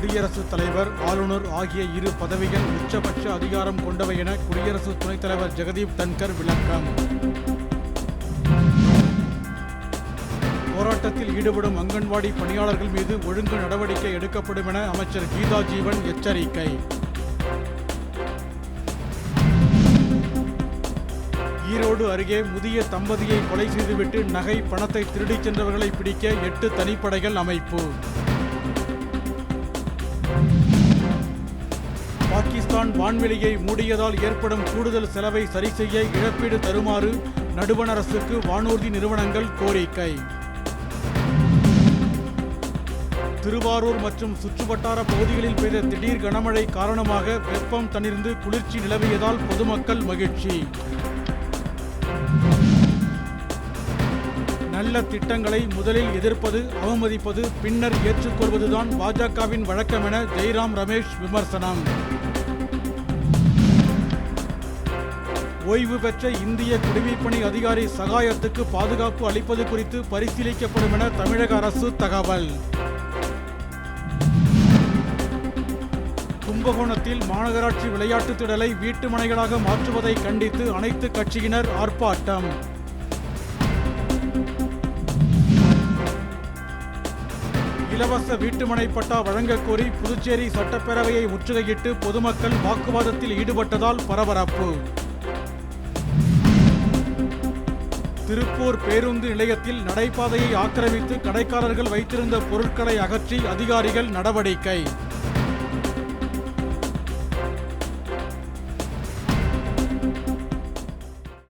குடியரசுத் தலைவர் ஆளுநர் ஆகிய இரு பதவிகள் உச்சபட்ச அதிகாரம் கொண்டவை என குடியரசு துணைத் தலைவர் ஜெகதீப் தன்கர் விளக்கம். போராட்டத்தில் ஈடுபடும் அங்கன்வாடி பணியாளர்கள் மீது ஒழுங்கு நடவடிக்கை எடுக்கப்படும் என அமைச்சர் கீதா ஜீவன் எச்சரிக்கை. ஈரோடு அருகே முதிய தம்பதியை கொலை செய்துவிட்டு நகை பணத்தை திருடிச் சென்றவர்களை பிடிக்க எட்டு தனிப்படைகள் அமைப்பு. பாகிஸ்தான் வான்வெளியை மூடியதால் ஏற்படும் கூடுதல் செலவை சரிசெய்ய இழப்பீடு தருமாறு நடுவண் அரசுக்கு வானூர்தி நிறுவனங்கள் கோரிக்கை. திருவாரூர் மற்றும் சுற்றுவட்டார பகுதிகளில் பெய்த திடீர் கனமழை காரணமாக வெப்பம் தணிர்ந்து குளிர்ச்சி நிலவியதால் பொதுமக்கள் மகிழ்ச்சி. நல்ல திட்டங்களை முதலில் எதிர்ப்பது அவமதிப்பது பின்னர் ஏற்றுக்கொள்வதுதான் பாஜகவின் வழக்கம் என ஜெய்ராம் ரமேஷ் விமர்சனம். ஓய்வு பெற்ற இந்திய குடிமைப்பணி அதிகாரி சகாயத்துக்கு பாதுகாப்பு அளிப்பது குறித்து பரிசீலிக்கப்படும் என தமிழக அரசு தகவல். கும்பகோணத்தில் மாநகராட்சி விளையாட்டுத் திடலை வீட்டு மனைகளாக மாற்றுவதை கண்டித்து அனைத்து கட்சியினர் ஆர்ப்பாட்டம். இலவச வீட்டுமனை பட்டா வழங்கக் கோரி புதுச்சேரி சட்டப்பேரவையை முற்றுகையிட்டு பொதுமக்கள் வாக்குவாதத்தில் ஈடுபட்டதால் பரபரப்பு. திருப்பூர் பேருந்து நிலையத்தில் நடைபாதையை ஆக்கிரமித்து கடைக்காரர்கள் வைத்திருந்த பொருட்களை அகற்றி அதிகாரிகள் நடவடிக்கை.